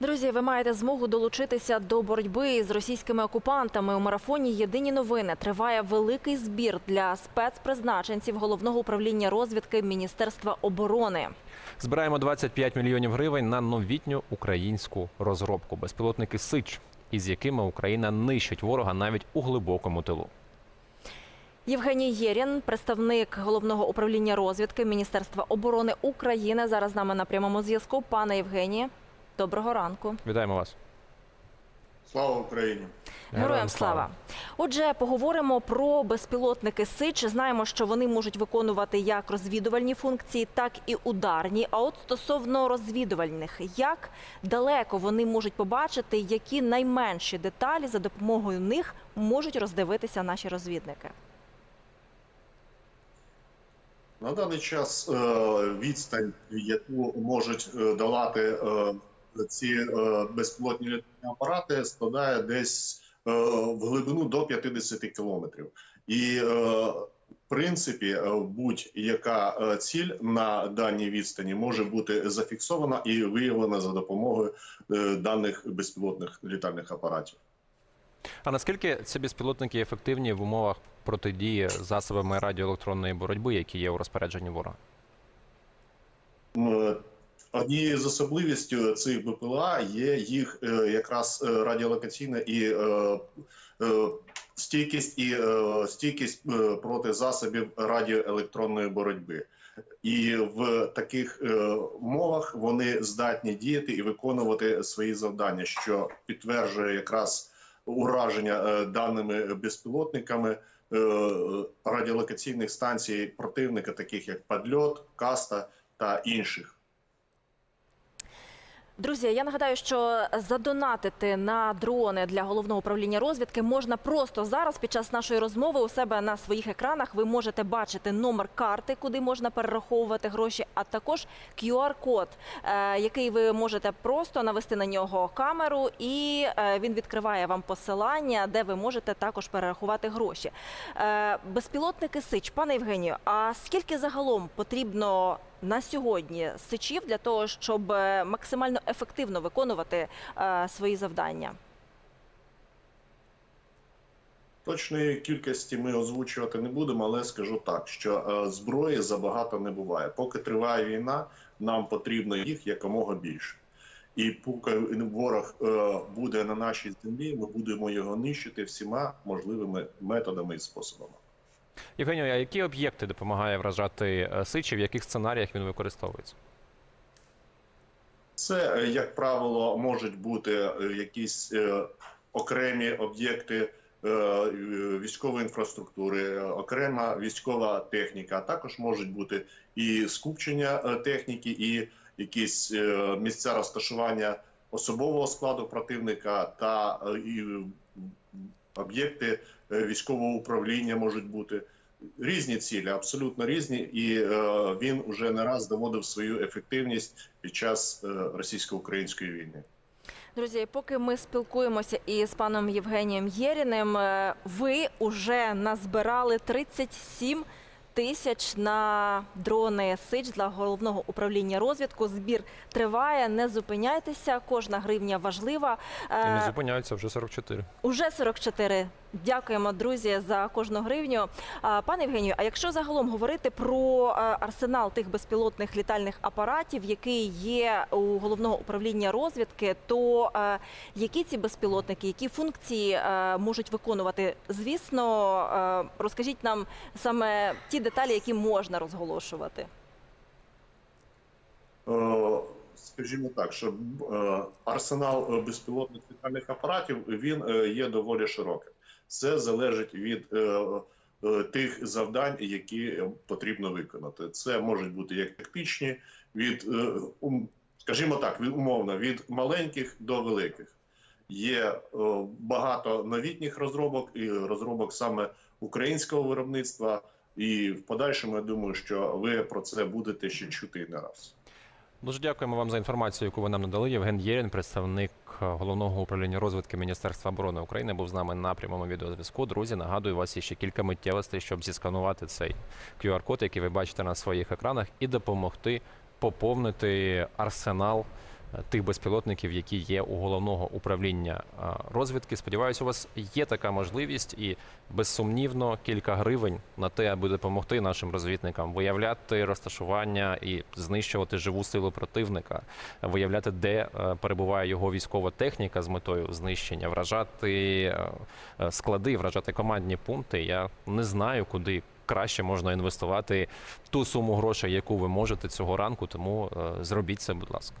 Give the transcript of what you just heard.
Друзі, ви маєте змогу долучитися до боротьби з російськими окупантами. У марафоні Єдині новини триває великий збір для спецпризначенців головного управління розвідки Міністерства оборони. Збираємо 25 мільйонів гривень на новітню українську розробку безпілотники Сич, із якими Україна нищить ворога навіть у глибокому тилу. Євгеній Єрін, представник головного управління розвідки Міністерства оборони України, зараз з нами на прямому зв'язку. Пане Євгенії, доброго ранку. Вітаємо вас. Слава Україні! Героям слава. Отже, поговоримо про безпілотники Сич. Знаємо, що вони можуть виконувати як розвідувальні функції, так і ударні. А от стосовно розвідувальних, як далеко вони можуть побачити, які найменші деталі за допомогою них можуть роздивитися наші розвідники. На даний час е, відстань, яку можуть е, долати е, ці е, безпілотні літальні апарати, складає десь е, в глибину до 50 кілометрів. І е, в принципі, будь-яка ціль на даній відстані може бути зафіксована і виявлена за допомогою даних безпілотних літальних апаратів. А наскільки ці безпілотники ефективні в умовах протидії засобами радіоелектронної боротьби, які є у розпорядженні ворога? Однією з особливістю цих БПЛА є їх е, якраз е, радіолокаційна і е, стійкість і стійкість проти засобів радіоелектронної боротьби. І в таких умовах вони здатні діяти і виконувати свої завдання, що підтверджує якраз ураження даними безпілотниками радіолокаційних станцій противника, таких як Падльот, Каста та інших. Друзі, я нагадаю, що задонатити на дрони для головного управління розвідки можна просто зараз. Під час нашої розмови у себе на своїх екранах ви можете бачити номер карти, куди можна перераховувати гроші, а також QR-код, е, який ви можете просто навести на нього камеру, і е, він відкриває вам посилання, де ви можете також перерахувати гроші. Е, Безпілотники Сич, пане Євгенію, а скільки загалом потрібно на сьогодні сичів для того, щоб е, максимально ефективно виконувати е, свої завдання? Точної кількості ми озвучувати не будемо, але скажу так, що е, зброї забагато не буває. Поки триває війна, нам потрібно їх якомога більше. І поки ворог буде на нашій землі, ми будемо його нищити всіма можливими методами і способами. Євгенію, а які об'єкти допомагає вражати е, Сичі, в яких сценаріях він використовується? Це, е, як правило, можуть бути е, якісь окремі об'єкти військової інфраструктури, окрема військова техніка. А також можуть бути і скупчення техніки, і якісь місця розташування особового складу противника та і об'єкти е, військового управління можуть бути. Різні цілі, абсолютно різні, і е, він уже не раз доводив свою ефективність під час е, російсько-української війни. Друзі, поки ми спілкуємося із паном Євгенієм Єріним, ви вже назбирали 37 тисяч на дрони Сич для головного управління розвідку. Збір триває, не зупиняйтеся. Кожна гривня важлива. І не Е, зупиняються вже 44. Уже 44. Дякуємо, друзі, за кожну гривню. Пане Євгенію, а якщо загалом говорити про е, арсенал тих безпілотних літальних апаратів, який є у головного управління розвідки, то е, які ці безпілотники, які функції е, можуть виконувати? Звісно, розкажіть нам саме ті деталі, які можна розголошувати. Скажімо так, що е, арсенал е, безпілотних літальних апаратів він е, є доволі широким. Це залежить від тих завдань, які потрібно виконати. Це можуть бути як тактичні, від скажімо так, від умовно від маленьких до великих. Є багато новітніх розробок і розробок саме українського виробництва. І в подальшому я думаю, що ви про це будете ще чути не раз. Дуже дякуємо вам за інформацію, яку ви нам надали. Євген Єрін, представник е, головного управління розвитки Міністерства оборони України, був з нами на прямому відеозв'язку. Друзі, нагадую, у вас є ще кілька миттєвостей, щоб зісканувати цей QR-код, який ви бачите на своїх екранах, і допомогти поповнити арсенал тих безпілотників, які є у головного управління е, розвідки. Сподіваюся, у вас є така можливість, і безсумнівно кілька гривень на те, аби допомогти нашим розвідникам виявляти розташування і знищувати живу силу противника, виявляти, де е, перебуває його військова техніка з метою знищення, вражати е, е, склади, вражати командні пункти. Я не знаю, куди краще можна інвестувати ту суму грошей, яку ви можете цього ранку. Тому е, зробіть це, будь ласка.